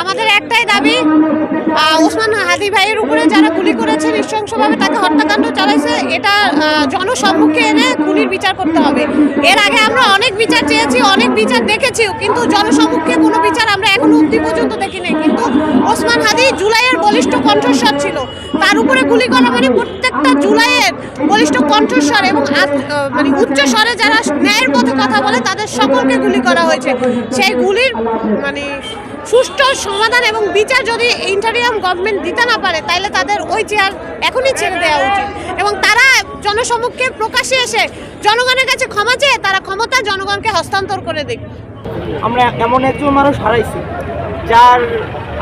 আমাদের একটাই দাবি ওসমান হাদি ভাইয়ের উপরে যারা গুলি করেছে, নৃশংসভাবে তাকে হত্যাকাণ্ড চালাইছে, এটা জনসম্মুখে এনে খুনির বিচার করতে হবে। এর আগে আমরা অনেক বিচার চেয়েছি, অনেক বিচার দেখেছি কিন্তু জনসম্মুখে কোনো বিচার আমরা এখনও অব্দি পর্যন্ত দেখি নাই কিন্তু ওসমান হাদি জুলাইয়ের বলিষ্ঠ কণ্ঠস্বর ছিল। তার উপরে গুলি করা মানে প্রত্যেকটা জুলাইয়ের বলিষ্ঠ কণ্ঠস্বর এবং মানে উচ্চ স্বরে যারা ন্যায়ের পথে কথা বলে, তাদের সকলকে গুলি করা হয়েছে। সেই গুলির মানে সুষ্ঠু সমাধান এবং বিচার যদি ইন্টারিয়াম গভর্নমেন্ট দিতে না পারে তাহলে তাদের ওই চেয়ার এখনই ছেড়ে দেওয়া উচিত। এবং তারা জনসম্মুখে প্রকাশ্যে এসে জনগণের কাছে ক্ষমা চেয়ে, তারা ক্ষমতা জনগণকে হস্তান্তর করে দিক। আমরা এমন একজন মানুষ হারাইছি, যার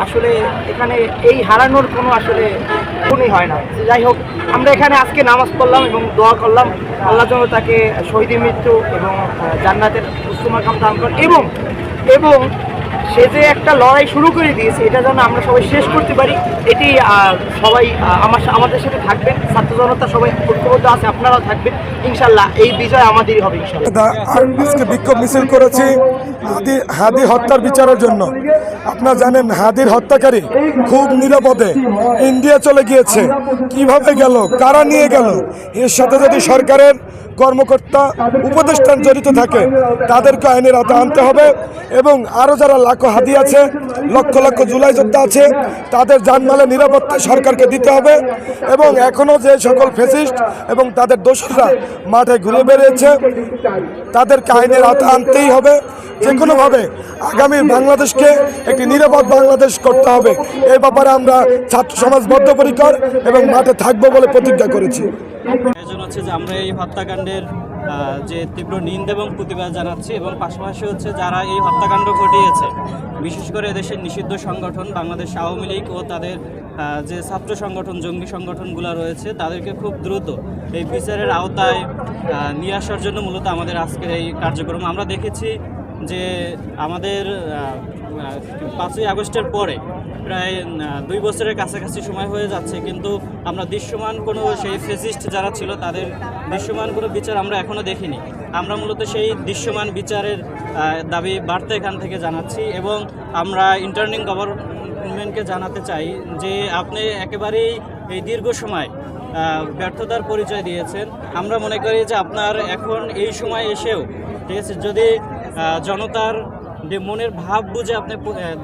আসলে এখানে এই হারানোর কোনো আসলে কোনই হয় না। যাই হোক, আমরা এখানে আজকে নামাজ পড়লাম এবং দোয়া করলাম। আল্লাহ যেন তাকে শহীদ মৃত্যু এবং জান্নাতের উচ্চমাকাম দান করেন এবং এবং সে যে একটা লড়াই শুরু করে দিয়েছে, এটা যেন আমরা সবাই শেষ করতে পারি এটি সবাই আমার আমাদের সাথে থাকবেন, ছাত্র জনতা সবাই ঐক্যবদ্ধ আছে, আপনারাও থাকবেন, ইনশাল্লাহ এই বিজয় আমাদেরই হবে আজকে বিক্ষোভ মিছিল করেছি হাদি হত্যার বিচারের জন্য। আপনারা জানেন, হাদির হত্যাকারী খুব নিরাপদে ইন্ডিয়া চলে গিয়েছে। কীভাবে গেল? কারা নিয়ে গেল? এর সাথে যদি সরকারের কর্মকর্তা উপদেষ্টা জড়িত থাকে, তাদেরকে আইনের আওতায় আনতে হবে এবং আরও যারা লাখো হাদি আছে, লক্ষ লক্ষ জুলাই যোদ্ধা আছে, তাদের জানমালের নিরাপত্তা সরকারকে দিতে হবে এবং এখনও যে সকল ফেসিস্ট এবং তাদের দোষরা মাঠে ঘুরে বেরিয়েছে তাদেরকে আইনের আওতায় আনতেই হবে। যে কোনোভাবে আগামী বাংলাদেশকে একটি নিরাপদ বাংলাদেশ করতে হবে। এ ব্যাপারে আমরা ছাত্র সমাজ বদ্ধপরিকর এবং মাঠে থাকব বলে প্রতিজ্ঞা করেছি। হচ্ছে যে আমরা এই হত্যাকাণ্ডের যে তীব্র নিন্দা এবং প্রতিবাদ জানাচ্ছি এবং পাশাপাশি হচ্ছে যারা এই হত্যাকাণ্ড ঘটিয়েছে, বিশেষ করে এদেশের নিষিদ্ধ সংগঠন বাংলাদেশ আওয়ামী লীগ ও তাদের যে ছাত্র সংগঠন, জঙ্গি সংগঠনগুলো রয়েছে, তাদেরকে খুব দ্রুত এই বিচারের আওতায় নিয়ে আসার জন্য মূলত আমাদের আজকের এই কার্যক্রম। আমরা দেখেছি যে আমাদের পাঁচই আগস্টের পরে প্রায় দুই বছরের কাছাকাছি সময় হয়ে যাচ্ছে, কিন্তু আমরা দৃশ্যমান কোনো সেই ফেসিস্ট যারা ছিল, তাদের দৃশ্যমান কোনো বিচার আমরা এখনও দেখিনি। আমরা মূলত সেই দৃশ্যমান বিচারের দাবি বার্তা এখান থেকে জানাচ্ছি এবং আমরা ইন্টার্নিং গভর্নমেন্টকে জানাতে চাই যে আপনি একেবারেই এই দীর্ঘ সময় ব্যর্থতার পরিচয় দিয়েছেন। আমরা মনে করি যে আপনার এখন এই সময় এসেও ঠিক আছে? যদি জনতার মনের ভাব বুঝে আপনি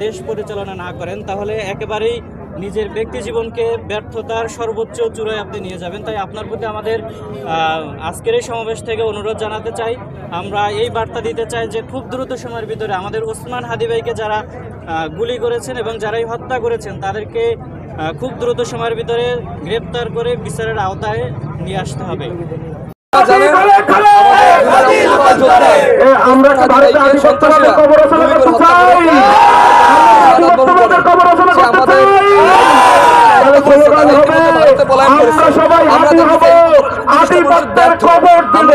দেশ পরিচালনা না করেন, তাহলে একেবারেই নিজের ব্যক্তি জীবনকে ব্যর্থতার সর্বোচ্চ চূড়ায় আপনি নিয়ে যাবেন। তাই আপনার প্রতি আমাদের আজকের এই সমাবেশ থেকে অনুরোধ জানাতে চাই। আমরা এই বার্তা দিতে চাই যে, খুব দ্রুত সময়ের ভিতরে আমাদের ওসমান হাদিবাইকে যারা গুলি করেছেন এবং যারাই হত্যা করেছেন, তাদেরকে খুব দ্রুত সময়ের ভিতরে গ্রেপ্তার করে বিচারের আওতায় নিয়ে আসতে হবে। আমরা ভারতে আধিপত্যবাদের কবর রচনা করতে চাই। আধিপত্যবাদের কবর রচনা করতে চাই। তাহলে স্লোগান হবে আমরা সবাই হাতি হব আধিপত্যের কবর দিব।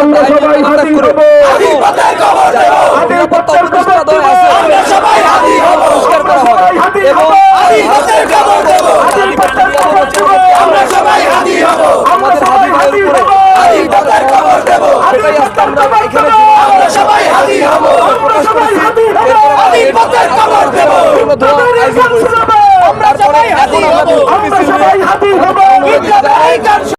আমরা সবাই হাতি হব আধিপত্যের কবর দেব। আধিপত্যের কবর দেব। আমরা সবাই হাতি হব আমরা সবাই হাতি হব আধিপত্যের কবর দেব। আধিপত্যের কবর দেব। আমরা সবাই হাতি হব আমরা সবাই হাতি হব আধিপত্যের কবর দেব আধিপত্যের কবর দেব আমরা সবাই হাজির হব। আমরা সবাই হাজির হব। আমি পথের খবর দেব। আমরা সবাই হাতি হব। আমরা সবাই হাজির হব।